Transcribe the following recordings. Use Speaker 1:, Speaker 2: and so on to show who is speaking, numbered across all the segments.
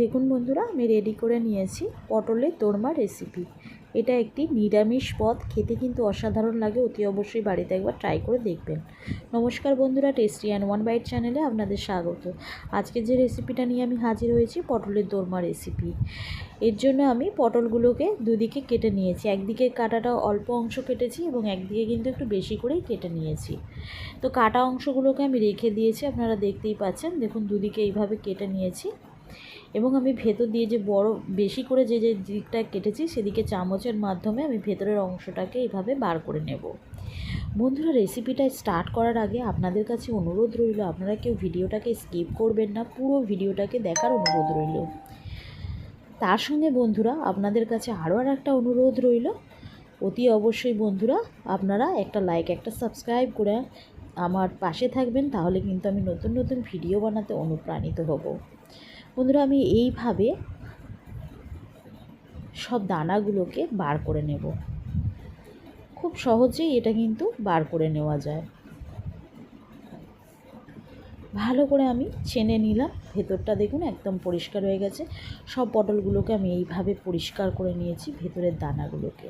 Speaker 1: দেখুন বন্ধুরা, আমি রেডি করে নিয়েছি পটলের দোরমা রেসিপি এটা একটি নিরামিষ পদ, খেতে কিন্তু অসাধারণ লাগে, অতি অবশ্যই বাড়িতে একবার ট্রাই করে দেখবেন। নমস্কার বন্ধুরা টেস্টি অ্যান্ড ওয়ান বাইট চ্যানেলে আপনাদের স্বাগত। আজকে যে রেসিপিটা নিয়ে আমি হাজির হয়েছি, পটলের দোরমা রেসিপি এর জন্য আমি পটলগুলোকে দুদিকে কেটে নিয়েছি। একদিকে কাটাটা অল্প অংশ কেটেছি এবং একদিকে কিন্তু একটু বেশি করেই কেটে নিয়েছি। তো কাটা অংশগুলোকে আমি রেখে দিয়েছি, আপনারা দেখতেই পাচ্ছেন। দেখুন, দুদিকে এইভাবে কেটে নিয়েছি। এবং আমি ভেতর দিয়ে যে বড়, বেশি করে যে যে দিকটা কেটেছি সেদিকে চামচের মাধ্যমে আমি ভেতরের অংশটাকে এভাবে বার করে নেব। বন্ধুরা রেসিপিটা স্টার্ট করার আগে আপনাদের কাছে অনুরোধ রইল, আপনারা কেউ ভিডিওটাকে স্কিপ করবেন না, পুরো ভিডিওটাকে দেখার অনুরোধ রইল। তার সঙ্গে বন্ধুরা, আপনাদের কাছে আরও আর একটা অনুরোধ রইল, অতি অবশ্যই বন্ধুরা, আপনারা একটা লাইক একটা সাবস্ক্রাইব করে আমার পাশে থাকবেন, তাহলে কিন্তু আমি নতুন নতুন ভিডিও বানাতে অনুপ্রাণিত হব। বন্ধুরা, আমি এইভাবে সব দানাগুলোকে বার করে নেব। খুব সহজেই এটা কিন্তু বার করে নেওয়া যায়। ভালো করে আমি ছেনে নিলাম। ভেতরটা দেখুন একদম পরিষ্কার হয়ে গেছে। সব পটলগুলোকে আমি এইভাবে পরিষ্কার করে নিয়েছি ভেতরের দানাগুলোকে।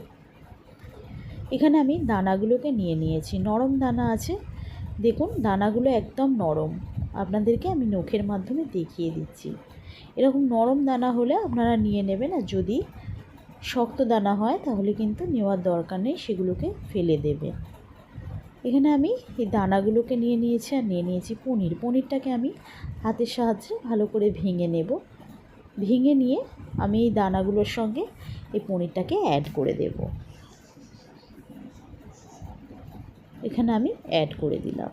Speaker 1: এখানে আমি দানাগুলোকে নিয়ে নিয়েছি। নরম দানা আছে। দেখুন, দানাগুলো একদম নরম। আপনাদেরকে আমি নখের মাধ্যমে দেখিয়ে দিচ্ছি। এরকম নরম দানা হলে আপনারা নিয়ে নেবেন আর যদি শক্ত দানা হয় তাহলে কিন্তু নেওয়ার দরকার নেই, সেগুলোকে ফেলে দেবে। এখানে আমি এই দানাগুলোকে নিয়ে নিয়েছি আর নিয়ে নিয়েছি পনির। পনিরটাকে আমি হাতের সাহায্যে ভালো করে ভেঙে নেব। ভেঙে নিয়ে আমি এই দানাগুলোর সঙ্গে এই পনিরটাকে অ্যাড করে দেব। এখানে আমি অ্যাড করে দিলাম।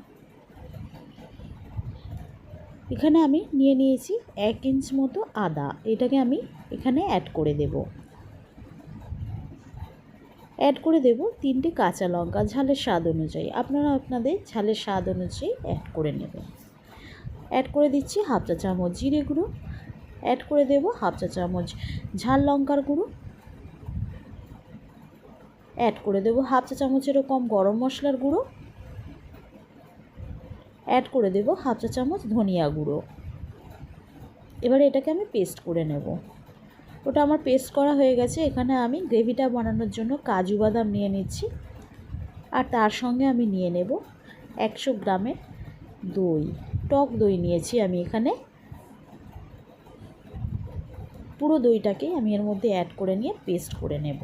Speaker 1: এখানে আমি নিয়ে নিয়েছি এক ইঞ্চ মতো আদা। এটাকে আমি এখানে অ্যাড করে দেব। অ্যাড করে দেব তিনটে কাঁচা লঙ্কা, ঝালের স্বাদ অনুযায়ী। আপনারা আপনাদের ঝালের স্বাদ অনুযায়ী অ্যাড করে নেবেন। অ্যাড করে দিচ্ছি হাফ চা চামচ জিরে গুঁড়ো। অ্যাড করে দেব হাফ চা চামচ ঝাল লঙ্কার গুঁড়ো। অ্যাড করে দেব হাফ চা চামচেরও কম গরম মশলার গুঁড়ো। অ্যাড করে দেব হাফ চা চামচ ধনিয়া গুঁড়ো। এবারে এটাকে আমি পেস্ট করে নেব। ওটা আমার পেস্ট করা হয়ে গেছে। এখানে আমি গ্রেভিটা বানানোর জন্য কাজু বাদাম নিয়ে নিচ্ছি। আর তার সঙ্গে আমি নিয়ে নেব একশো গ্রামের দই। টক দই নিয়েছি আমি এখানে। পুরো দইটাকে আমি এর মধ্যে অ্যাড করে নিয়ে পেস্ট করে নেব।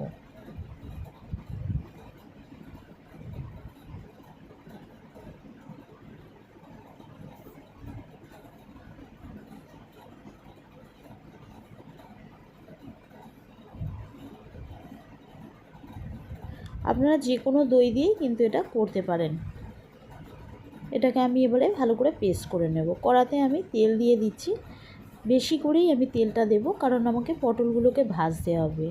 Speaker 1: আপনারা যে কোনো দই দিয়েই কিন্তু এটা করতে পারেন। এটাকে আমি এবারে ভালো করে পেস্ট করে নেব। কড়াতে আমি তেল দিয়ে দিচ্ছি। বেশি করেই আমি তেলটা দেব, কারণ আমাকে পটলগুলোকে ভাজতে হবে।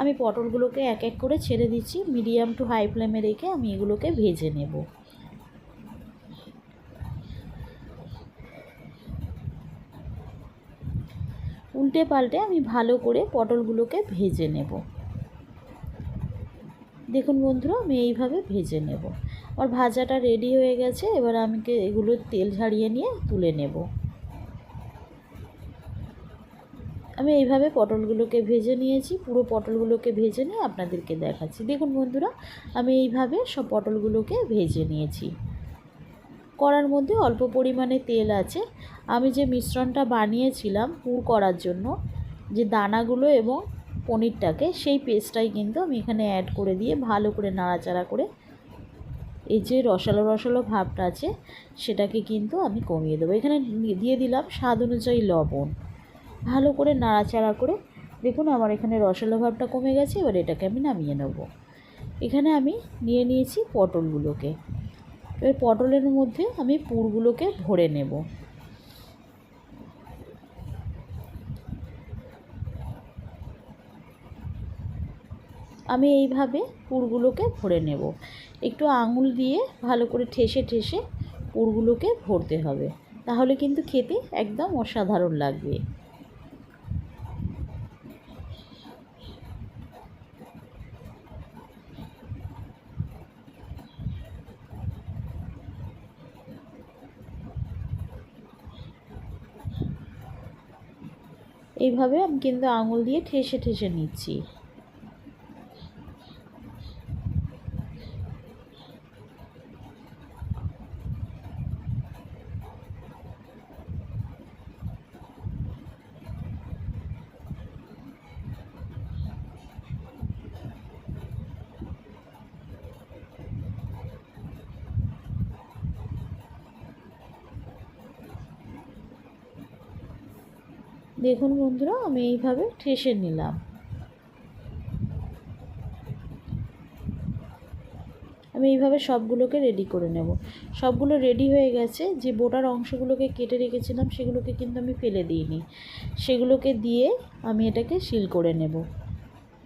Speaker 1: আমি পটলগুলোকে এক এক করে ছেড়ে দিচ্ছি। মিডিয়াম টু হাই ফ্লেমে রেখে আমি এগুলোকে ভেজে নেব। উল্টে পাল্টে আমি ভালো করে পটলগুলোকে ভেজে নেব। দেখুন বন্ধুরা, আমি এইভাবে ভেজে নেব। আমার ভাজাটা রেডি হয়ে গেছে, এবার আমি এগুলো তেল ঝাড়িয়ে নিয়ে তুলে নেব। আমি এইভাবে পটলগুলোকে ভেজে নিয়েছি, পুরো পটলগুলোকে ভেজে নিয়ে আপনাদেরকে দেখাচ্ছি। দেখুন বন্ধুরা, আমি এইভাবে সব পটলগুলোকে ভেজে নিয়েছি। করার মধ্যে অল্প পরিমাণে তেল আছে। আমি যে মিশ্রণটা বানিয়েছিলাম পুর করার জন্য, যে দানাগুলো এবং পনিরটাকে, সেই পেস্টটাই কিন্তু আমি এখানে অ্যাড করে দিয়ে ভালো করে নাড়াচাড়া করে এই যে রসালো রসালো ভাবটা আছে, সেটাকে কিন্তু আমি কমিয়ে দেবো। এখানে দিয়ে দিলাম স্বাদ অনুযায়ী লবণ। ভালো করে নাড়াচাড়া করে দেখুন আমার এখানে রসালো ভাবটা কমে গেছে, এবার এটাকে আমি নামিয়ে নেব। এখানে আমি নিয়ে নিয়েছি পটলগুলোকে। এবার পটলের মধ্যে আমি পুরগুলোকে ভরে নেব। আমি এইভাবে পুরগুলোকে ভরে নেব। একটু আঙুল দিয়ে ভালো করে ঠেসে ঠেসে পুরগুলোকে ভরতে হবে। তাহলে কিন্তু খেতে একদম অসাধারণ লাগবে। এইভাবে আমি কিন্তু আঙুল দিয়ে ঠেসে ঠেসে নিচ্ছি। দেখুন বন্ধুরা, আমি এইভাবে ঠেসে নিলাম। আমি এইভাবে সবগুলোকে রেডি করে নেব। সবগুলো রেডি হয়ে গেছে, যে বোটার অংশগুলোকে কেটে রেখেছিলাম, সেগুলোকে কিন্তু আমি ফেলে দিইনি। সেগুলোকে দিয়ে আমি এটাকে সিল করে নেব।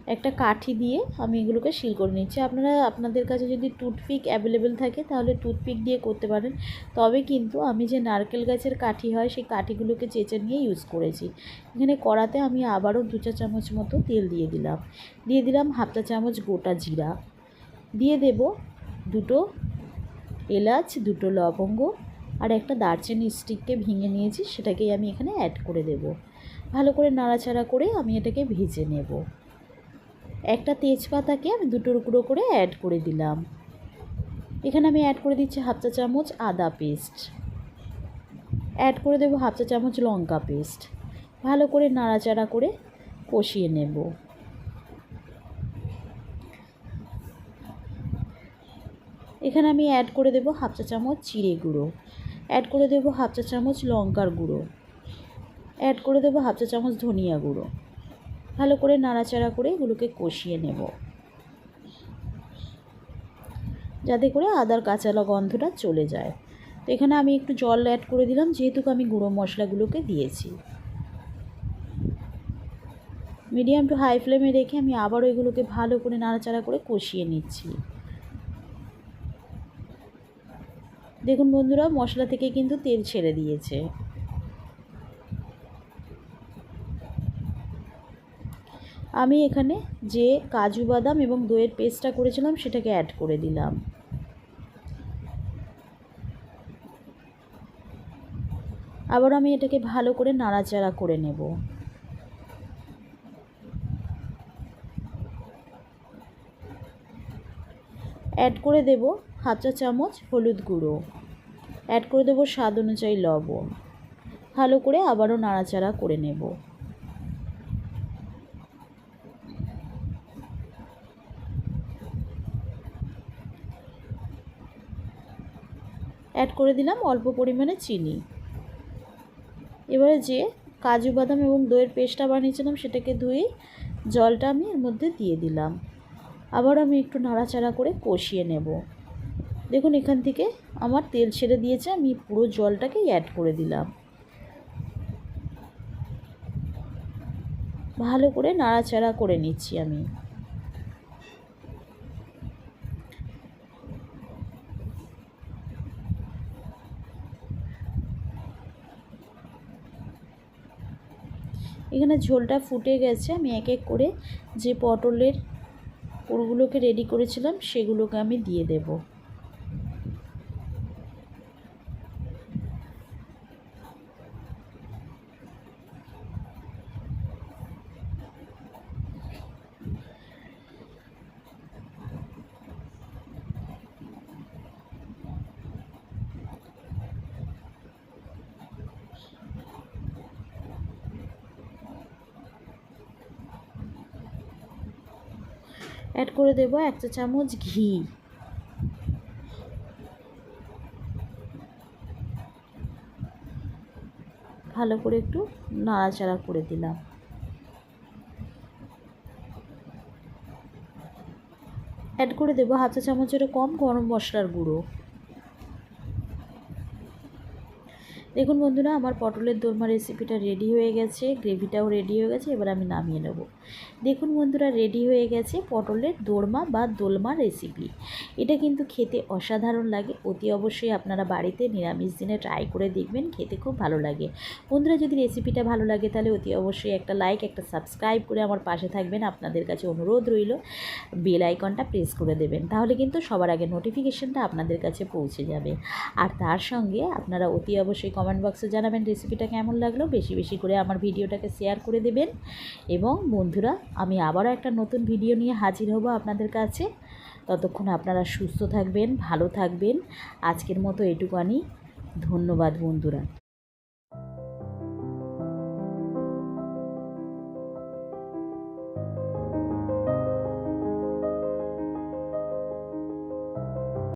Speaker 1: একটা কাঠি দিয়ে আমি এগুলোকে শিল করে নিচ্ছি। আপনারা, আপনাদের কাছে যদি টুথপিক অ্যাভেলেবেল থাকে, তাহলে টুথপিক দিয়ে করতে পারেন। তবে কিন্তু আমি যে নারকেল গাছের কাঠি হয়, সেই কাঠিগুলোকে চেঁচে নিয়ে ইউজ করেছি। এখানে কড়াতে আমি আবারও দু চা চামচ মতো তেল দিয়ে দিলাম। দিয়ে দিলাম হাফ চা চামচ গোটা জিরা। দিয়ে দেব দুটো এলাচ, দুটো লবঙ্গ আর একটা দারচিনি স্টিককে ভেঙে নিয়েছি, সেটাকেই আমি এখানে অ্যাড করে দেব। ভালো করে নাড়াচাড়া করে আমি এটাকে ভেজে নেব। একটা তেজপাতাকে আমি দুটো টুকরো করে অ্যাড করে দিলাম। এখানে আমি অ্যাড করে দিচ্ছি হাফ চা চামচ আদা পেস্ট অ্যাড করে দেবো হাফ চা চামচ লঙ্কা পেস্ট ভালো করে নাড়াচাড়া করে কষিয়ে নেব। এখানে আমি অ্যাড করে দেবো হাফ চা চামচ চিড়ে গুঁড়ো। অ্যাড করে দেবো হাফ চা চামচ লঙ্কার গুঁড়ো। অ্যাড করে দেবো হাফ চা চামচ ধনিয়া গুঁড়ো। ভালো করে নাড়াচাড়া করে এগুলোকে কষিয়ে নেব। যাতে করে আদার কাঁচালা গন্ধটা চলে যায়। তো এখানে আমি একটু জল অ্যাড করে দিলাম, যেহেতু আমি গুঁড়ো মশলাগুলোকে দিয়েছি। মিডিয়াম টু হাই ফ্লেমে রেখে আমি আবারও এগুলোকে ভালো করে নাড়াচাড়া করে কষিয়ে নিচ্ছি। দেখুন বন্ধুরা, মশলা থেকে কিন্তু তেল ছেড়ে দিয়েছে। আমি এখানে যে কাজু বাদাম এবং দইয়ের পেস্টটা করেছিলাম, সেটাকে অ্যাড করে দিলাম। আবার আমি এটাকে ভালো করে নাড়াচাড়া করে নেব। অ্যাড করে দেব হাফ চা চামচ হলুদ গুঁড়ো। অ্যাড করে দেবো স্বাদ অনুযায়ী লবণ। ভালো করে আবারও নাড়াচাড়া করে নেব। অ্যাড করে দিলাম অল্প পরিমাণে চিনি। এবারে যে কাজু বাদাম এবং দইয়ের পেস্টটা বানিয়েছিলাম সেটাকে ধুয়ে জলটা আমি এর মধ্যে দিয়ে দিলাম। আবার আমি একটু নাড়াচাড়া করে কষিয়ে নেব। দেখুন, এখান থেকে আমার তেল ছেড়ে দিয়েছে, আমি পুরো জলটাকেই অ্যাড করে দিলাম। ভালো করে নাড়াচাড়া করে নিচ্ছি আমি। এখানে ঝোলটা ফুটে গেছে। আমি এক এক করে যে পটলের পুরগুলোকে রেডি করেছিলাম, সেগুলোকে আমি দিয়ে দেবো। অ্যাড করে দেব এক চা চামচ ঘি। ভালো করে একটু নাড়াচাড়া করে দিলাম। অ্যাড করে দেবো হাফ চা চামচেরও কম গরম মশলার গুঁড়ো। দেখুন বন্ধুরা, আমার পটলের দোরমা রেসিপিটা রেডি হয়ে গেছে গ্রেভিটাও রেডি হয়ে গেছে, এবার আমি নামিয়ে নেব। দেখুন বন্ধুরা রেডি হয়ে গেছে পটলের দোরমা বা দোলমা রেসিপি এটা কিন্তু খেতে অসাধারণ লাগে, অতি অবশ্যই আপনারা বাড়িতে নিরামিষ দিনে ট্রাই করে দেখবেন, খেতে খুব ভালো লাগে। বন্ধুরা, যদি রেসিপিটা ভালো লাগে, তাহলে অতি অবশ্যই একটা লাইক একটা সাবস্ক্রাইব করে আমার পাশে থাকবেন, আপনাদের কাছে অনুরোধ রইল। বেল আইকনটা প্রেস করে দেবেন, তাহলে কিন্তু সবার আগে নোটিফিকেশনটা আপনাদের কাছে পৌঁছে যাবে। আর তার সঙ্গে আপনারা অতি অবশ্যই কমেন্ট বক্সে জানাবেন রেসিপিটা কেমন লাগল। বেশি বেশি করে আমার ভিডিওটাকে শেয়ার করে দেবেন। এবং বন্ধুরা, আমি আবারও একটা নতুন ভিডিও নিয়ে হাজির হব আপনাদের কাছে। ততক্ষণ আপনারা সুস্থ থাকবেন, ভালো থাকবেন। আজকের মতো এটুকানি। ধন্যবাদ বন্ধুরা।